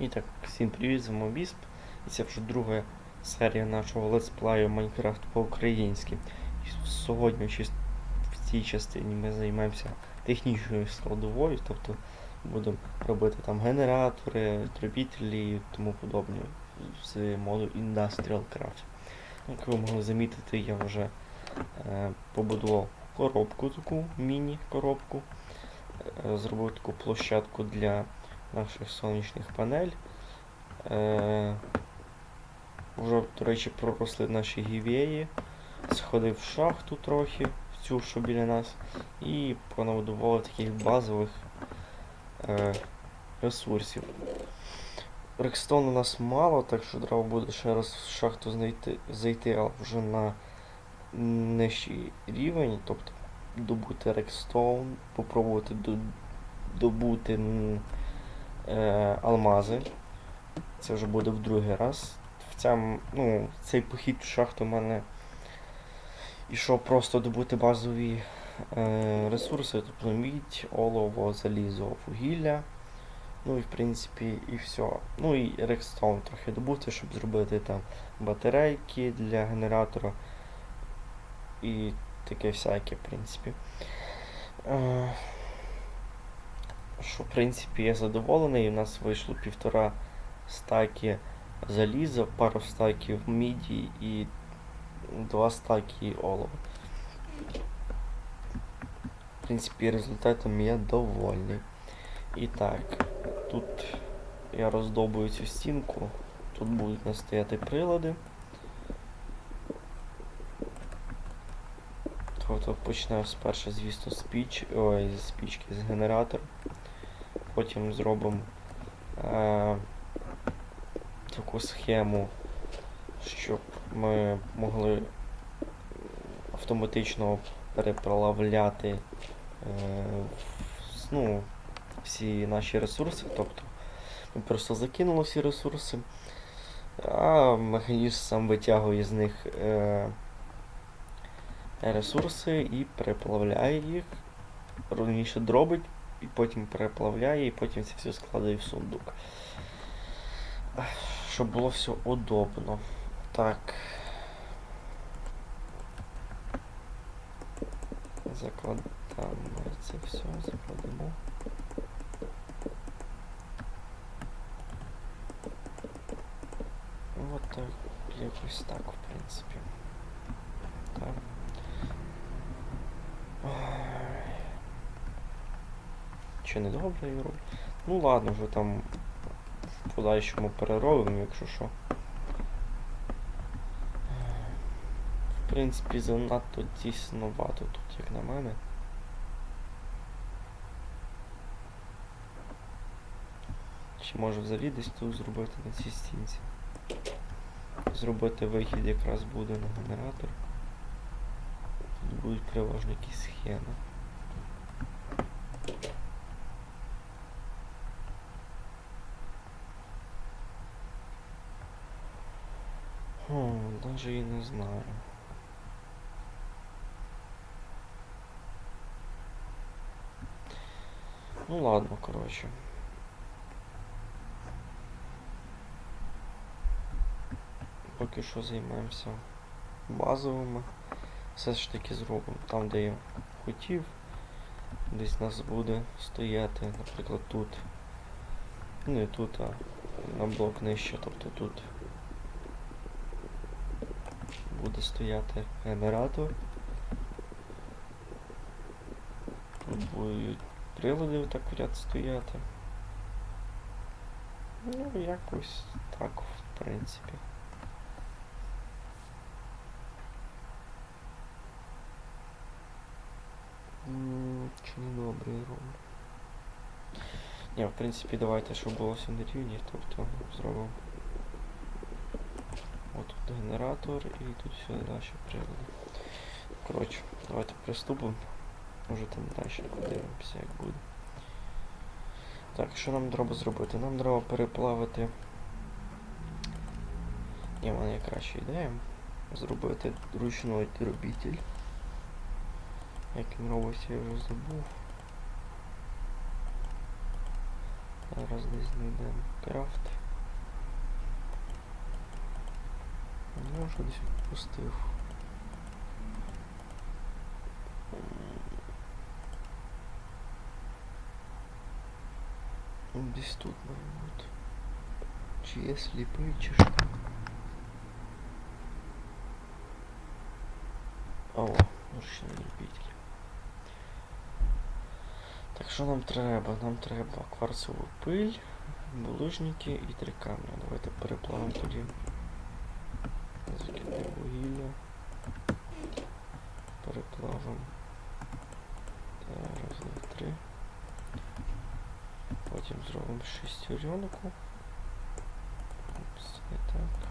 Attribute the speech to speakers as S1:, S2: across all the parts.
S1: І так, всім привіт, з вами Вісп. І це вже друга серія нашого летсплею Майнкрафт по-українськи. Сьогодні в цій частині ми займаємося технічною складовою, тобто будемо робити там генератори, тропітелі і тому подобне з моду Industrial Craft. Як ви могли замітити, я вже е, побудував коробку таку, міні-коробку. Е, зробив таку площадку для наших сонячних панель. Е, вже, до речі, проросли наші гівеї. Сходив в шахту трохи, в цю, що біля нас, і понабудували таких базових е, ресурсів. Рекстон у нас мало, так що треба буде ще раз в шахту знайти, зайти, але вже на нижчий рівень, тобто добути рекстоун, попробувати до, добути е, алмази. Це вже буде в другий раз. В ну, цей похід в шахту в мене ішов просто добути базові е, ресурси, тобто мідь, олово, залізо, вугілля. Ну і в принципі і все. Ну і рекстоун трохи добути, щоб зробити там батарейки для генератора і таке всяке, в принципі. Е, що, в принципі, я задоволений. У нас вийшло півтора стаки заліза, пару стаків міді і два стаки олова. В принципі, результатом я довольний. І так, тут я роздобую цю стінку. Тут будуть у нас стояти прилади. Тобто почнемо спершу, звісно, з піч, ой, з пічки, з генератора. Потім зробимо е, таку схему, щоб ми могли автоматично переплавляти е, ну, всі наші ресурси. Тобто ми просто закинули всі ресурси, а механізм сам витягує з них е, ресурси і переплавляє їх, раніше дробить, і потім переплавляє, і потім це все складає в сундук. Щоб було все удобно. Так. Закладаємо це все, закладемо. Вот так, якось так, в принципі. Так. Ой. Чи не добре роблю? Ну ладно, вже там в подальшому переробимо, якщо що. В принципі, занадто тісновато тут, як на мене. Чи може взагалі десь тут зробити на цій стінці? Зробити вихід якраз буде на генератор. Тут будуть переважно якісь схеми. Хм, даже і не знаю. Ну ладно, коротше. Поки що займаємося базовими. Все ж таки зробимо там, де я хотів. Десь нас буде стояти, наприклад, тут. Ну, Не тут, а на блок нижче, тобто тут буде стояти генератор. Тут будуть прилади так в ряд стояти. Ну, якось так, в принципі. Чи не добре я? Ні, в принципі, давайте, щоб було все на рівні, тобто зробимо. От тут генератор і тут все далі прилади. Коротше, давайте приступимо. Може там далі подивимося, як буде. Так, що нам треба зробити? Нам треба переплавити. Ні, в мене є краща ідея. Зробити ручний дробітель. Як він робиться, я вже забув. Зараз десь знайдемо крафт. може десь відпустив. М, Десь тут має бути. Чи я сліпий, чи що? О, ручні ліпітки. Так що нам треба? Нам треба кварцеву пиль, булыжники і три камня. Давайте переплавимо тоді. Закидаємо вугілля. Переплавимо. Раз, два, три. Потім зробимо шестеренку. Упс, не так.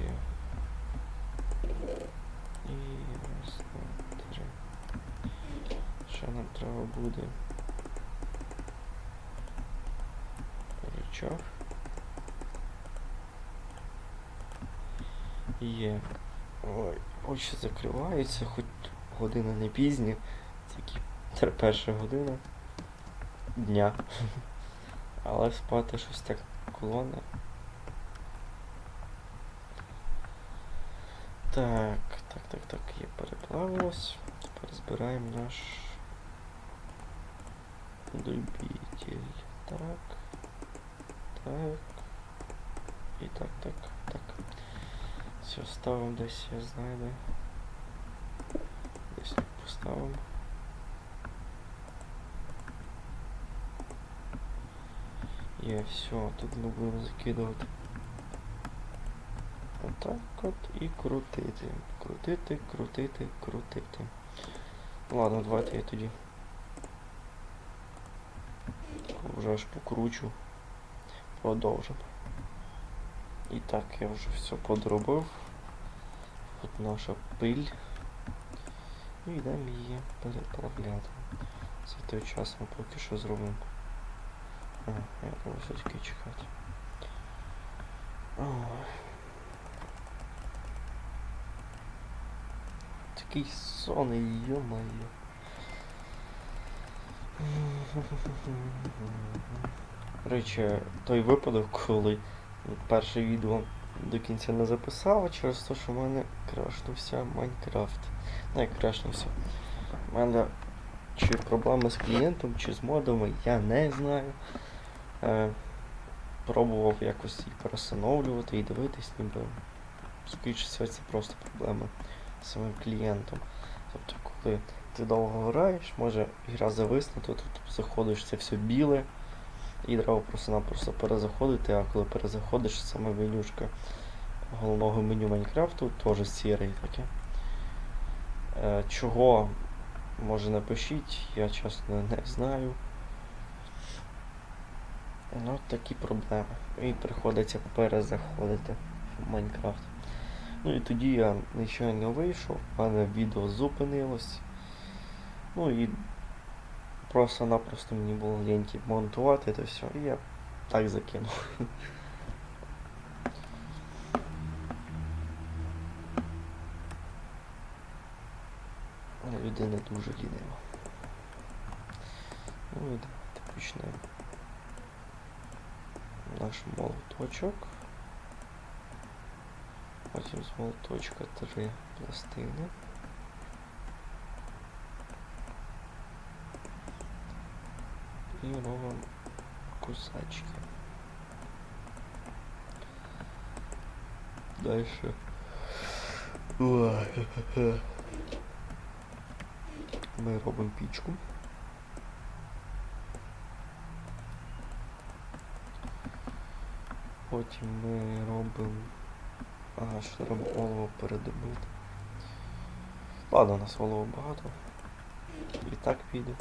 S1: Є. І раз, два, три. Ще нам треба буде рычаг. Є. Ой, очі закриваються, хоч година не пізня, тільки перша година дня. Але спати щось так колоне. Так, так, так, так, є переплавилось. Тепер збираємо наш любитель. Так. Так. І так, так, так. Все, ставимо десь, я знаю, де. Десь поставимо. Є, все, тут ми будемо закидувати. Отак от і крутити. Крутити, крутити, крутити. Ладно, давайте я тоді. Вже аж покручу. Продовжимо. І так, я вже все подробив. Наша пиль. І йдемо її переплавляти. За той час ми поки що зробимо. А, я треба все-таки чекати. Ой. Такий сон, йо-моє. Речі, той випадок, коли перше відео до кінця не записав через те, що в мене крашнувся Майнкрафт. Не крашнувся. У мене чи проблеми з клієнтом, чи з модами, я не знаю. Е, пробував якось їх перестановлювати і дивитись, ніби всього, це просто проблеми з самим клієнтом. Тобто, коли ти довго граєш, може гра зависнути, тут заходиш, це все біле, і треба просто-напросто перезаходити, а коли перезаходиш, саме менюшка головного меню Майнкрафту теж сіре таке. Е, чого, може напишіть, я чесно не знаю. Ну, такі проблеми. І приходиться перезаходити в Майнкрафт. Ну і тоді я нічого вийшов, в мене відео зупинилось. Ну і просто-напросто мені було ліньки монтувати це все. І я так закинув. Людина дуже лінива. Ну і давайте почнемо. Наш молоточок. Потім з молоточка три пластини. І робимо кусачки. Дальше. Ми робимо пічку. Потім ми робимо... Ага, що треба олово передобити. Ладно, у нас олова багато. І так піде.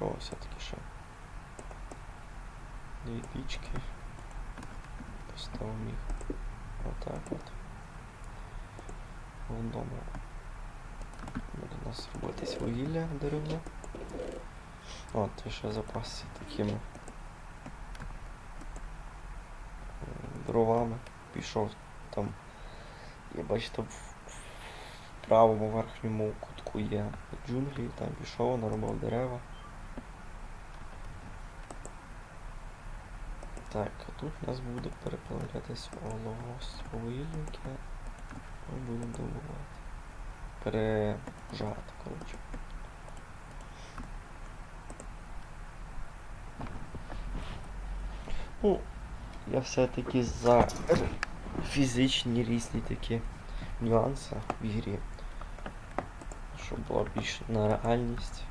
S1: Зробимо все-таки ще. Дві пічки. Поставимо їх отак от. В одному буде у нас робитись вугілля деревне. От, і ще запасся такими дровами. Пішов там. Я бачите, в правому верхньому кутку є джунглі, там пішов, наробив дерева. Так, а тут у нас буде переплавлятись олово яке ми будемо добувати. Пережати, коротше. Ну, я все-таки за фізичні різні такі нюанси в ігрі. Щоб була більш на реальність,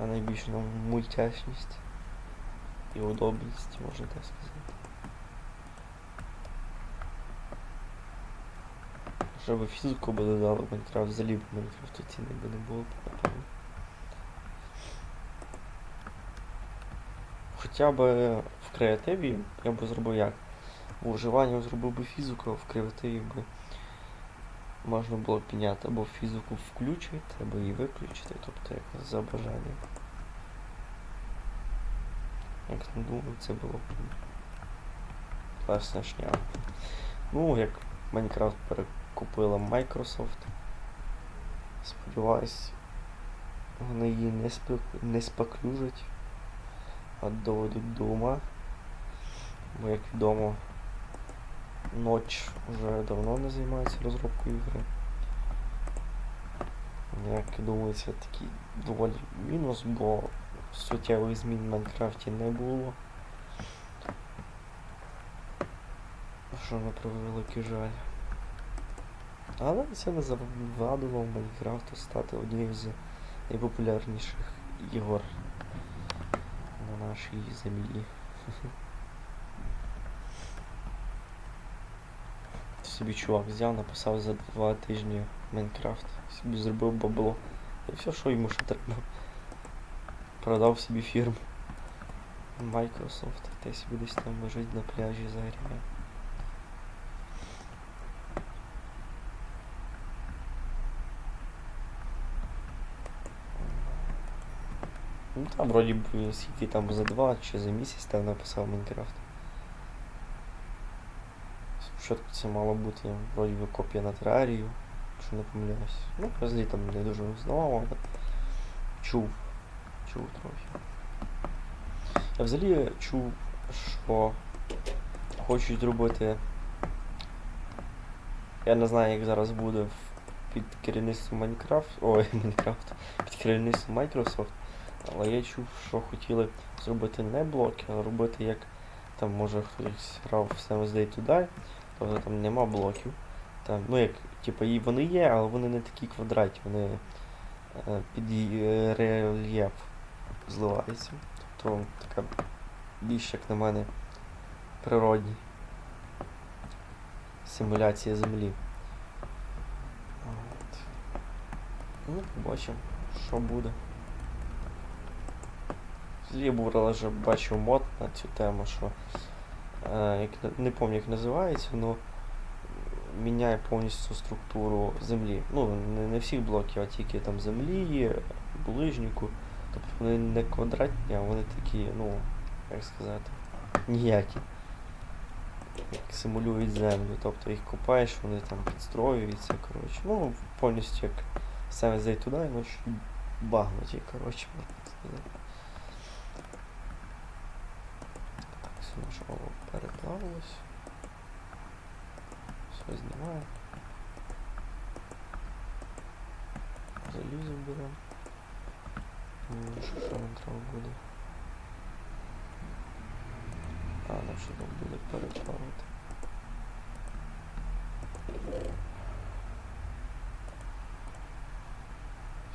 S1: а не більш на мультяшність і удобність, можна так сказати. Щоб фізику би додали Майнкрафт, взагалі б Майнкрафту ціни би не було, напевно. Хоча б в креативі я б зробив як? У виживанні зробив би фізику, а в креативі би можна було підняти або фізику включити, або її виключити, тобто як за бажанням. Як не думаю, це було б класна шняга. Ну, як Майнкрафт перекупила Microsoft. Сподіваюсь, вони її не, спек... не споклюжать, а доведуть до ума. Бо, як відомо, Ноч вже давно не займається розробкою ігри. Як думаю, такий доволі мінус, бо суттєвих змін в Майнкрафті не було. Що на превеликий жаль. Але це не завадило Майнкрафту стати однією з найпопулярніших ігор на нашій землі. Собі чувак взяв, написав за два тижні Майнкрафт, собі зробив бабло. І все, що йому ще треба. Продав собі фірму. Microsoft, та собі десь там лежить на пляжі загріває. Ну там вроді б скільки там за два чи за місяць там написав Майнкрафт. Спочатку це мало бути вроді би копія на терарію, якщо не помиляюсь. Ну, взагалі там не дуже узнавав, але чув. Чув трохи. Я взагалі чув, що хочуть зробити. Я не знаю, як зараз буде під керівництвом Майнкрафт. Ой, Майнкрафт, під керівництвом Microsoft. Але я чув, що хотіли зробити не блоки, а робити як там може хтось грав в Seven's Day to Die, тобто там нема блоків. Там, ну як, типу, і вони є, але вони не такі квадратні, вони е, під е, рельєф зливаються. Тобто така більш, як на мене, природні симуляція землі. От. Ну, побачимо, що буде. Був вже бачив мод на цю тему, що е, не пам'ятаю, як називається, але міняє повністю структуру землі. Ну, не, не всіх блоків, а тільки там землі, ближніку. Тобто вони не квадратні, а вони такі, ну, як сказати, ніякі. Як симулюють землю. Тобто їх копаєш, вони там підстроюються, коротше. Ну, повністю як саме зайти туди, ну, чуть багнуті, коротше, можна сказати. Так, олово переплавилось. Все знімає. Залізо беремо. Ну, що, що нам треба буде? А, нам що там буде переплавити.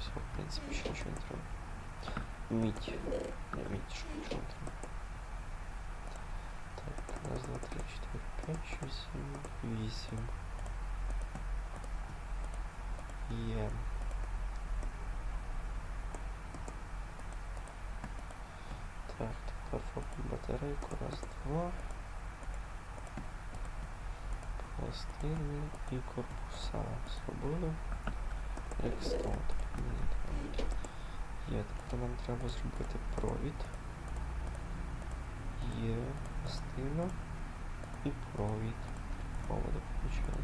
S1: Все, в принципе, ще нічого не треба. Мідь. Не, мідь, що нічого не треба. Так, раз, два, три, чотири, п'ять, шість, сім, вісім. Є. Так, тепер фокус батарейку. Раз, два. Пластини і корпуса зробили. Рекстон. Є, тепер нам треба зробити провід. Є пластина і провід. Проводи включили.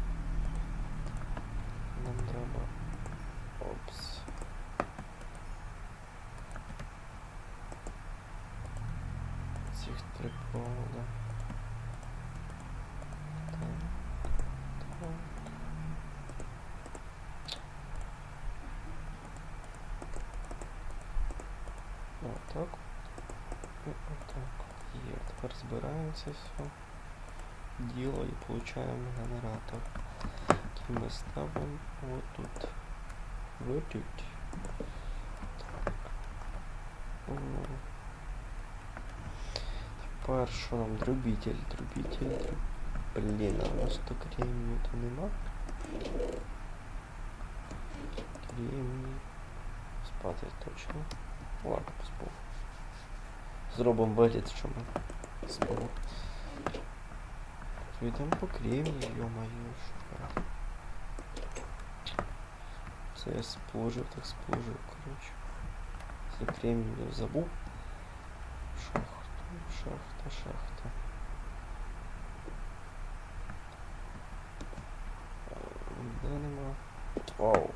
S1: Нам треба. этих три провода. Вот так. И вот так. Є, тепер збираємося все діло і получаємо генератор. Який ми ставимо вот тут. Виключ. М. Тепер що нам? Дробитель, дробитель, дроб... Блін, а у нас то кремнію то нема. Кремній. Спати точно. Ладно, поспав. Зробимо вигляд, що ми спали. Йдемо по кремнію, йо-моє, що. Це я сплужив, так сплужив, коротше. Це кремнію забув. Шахта, Шахта, шахта. Де нема? Оу,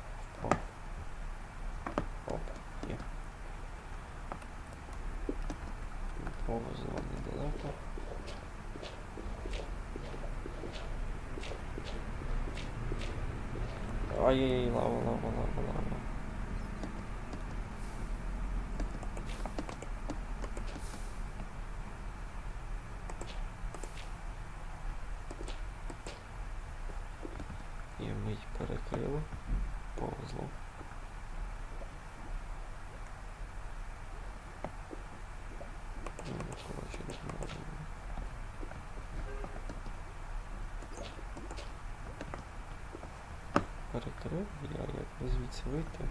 S1: Перекрив, я як звідси вийти.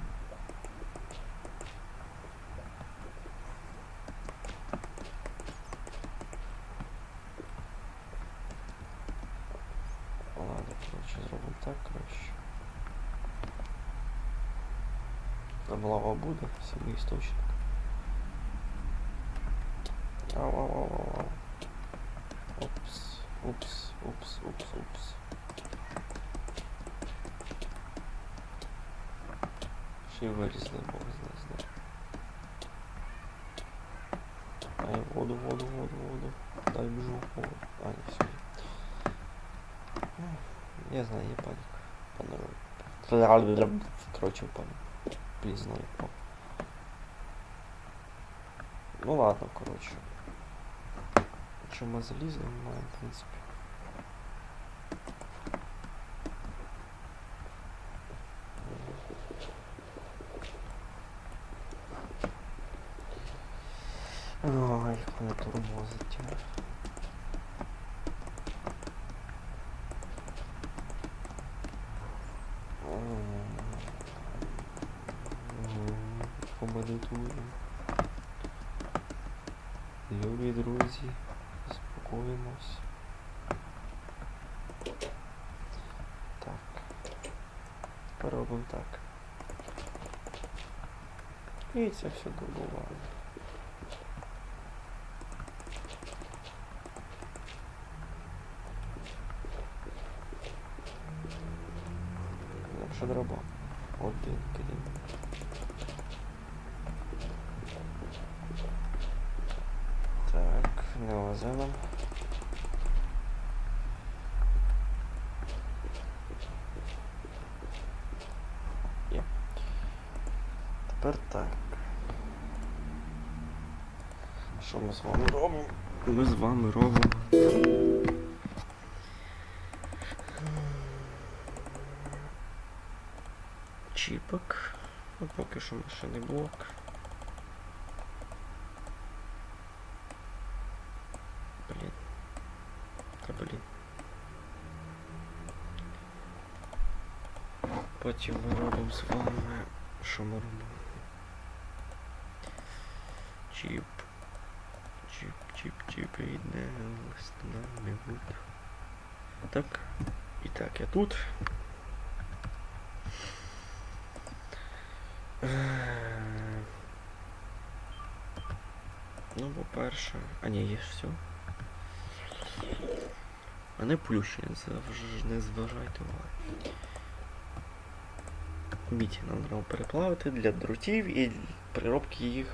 S1: Ладно, коротше, зробимо так краще. Там лава буде, самий істочник. Ау, ау, ау, ау, ау. Упс, упс, упс, упс, упс. Ще й вилізли, бог знає знає. Ай, воду, воду, воду, воду. Дай бжу воду. А, не все. Я знаю, я паник. Паник. Короче, паник. Признаю. О. Ну ладно, короче. Якщо ми залізли, ми маємо, в принципі. Ой, як мене тормозить. М, Любі друзі, заспокоїмось. Так. Тепер робимо так. І це все добуваємо. Якщо дроба. Один крім. Так, неозеном. Є. Тепер так. Що ми з вами робимо? Ми з вами робимо. Чіпок. Ну, поки що машини блок. Блін. Та блін. Потім ми робимо з вами. Що ми робимо? Чіп. Чіп, чіп, йде. Так. І так, я тут. Ну, по-перше. А ні, є ж все. А не плющі, не, зважайте уваги. Мідь нам треба переплавити для дротів і переробки їх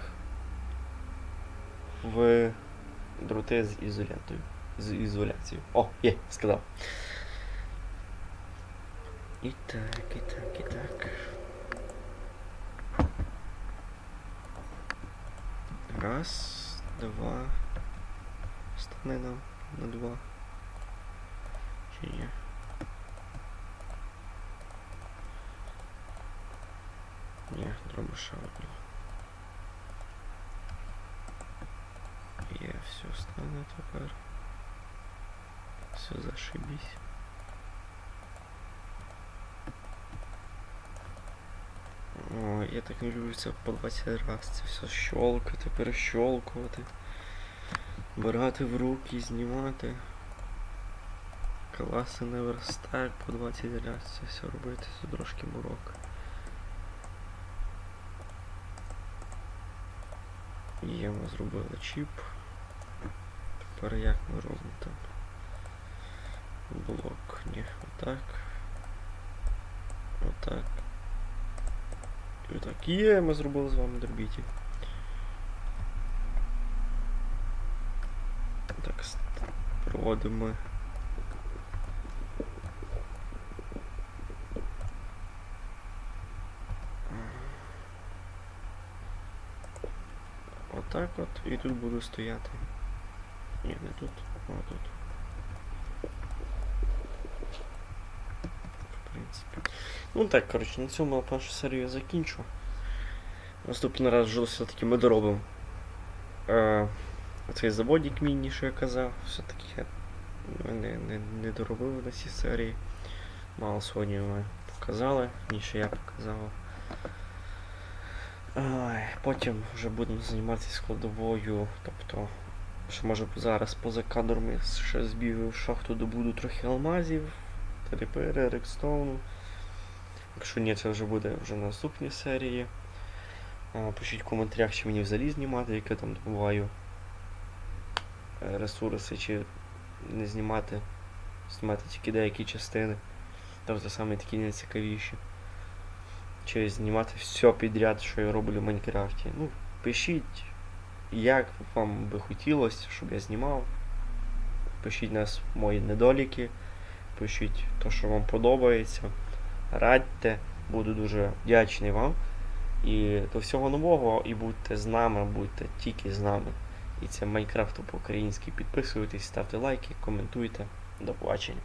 S1: в дроти з ізолятою. З ізоляцією. О, є, сказав. І так, і так, і так. Раз, два. Стане нам на два. Чи ні? Ні, треба ще одну. Є, все стане тепер. Все зашибись. Ой, я так не люблю це по 20 раз. Це все щолкати, перещолкувати. Брати в руки, знімати. Класи не верстак по 20 раз. Це все робити, це трошки мурок. Є, ми зробили чіп. Тепер як ми робимо там? Блок, ні, отак. Отак. І отак. Є, ми зробили з вами дробітель. Так, ст- проводимо. ми. Отак от, і тут буду стояти. Ні, не тут, а тут. В принципі. Ну так, коротше, на цьому я першу серію закінчу. Наступний раз вже все-таки ми доробимо е, цей заводик міні, що я казав. Все-таки я не, не, не доробив на цій серії. Мало сьогодні ми показали, ніше я показав. Ай, потім вже будемо займатися складовою, тобто, що може зараз поза кадром я ще збігаю в шахту, добуду трохи алмазів, терепери, рекстоуну. Якщо ні, це вже буде вже на наступній серії. Пишіть в коментарях, чи мені взагалі знімати, яке там добуваю е, ресурси, чи не знімати, знімати тільки деякі частини. Тобто саме такі найцікавіші. Чи знімати все підряд, що я роблю в Майнкрафті. Ну, пишіть, як вам би хотілося, щоб я знімав. Пишіть нас мої недоліки, пишіть те, що вам подобається. Радьте, буду дуже вдячний вам. І до всього нового, і будьте з нами, будьте тільки з нами. І це Майнкрафт по-українськи. Підписуйтесь, ставте лайки, коментуйте. До побачення.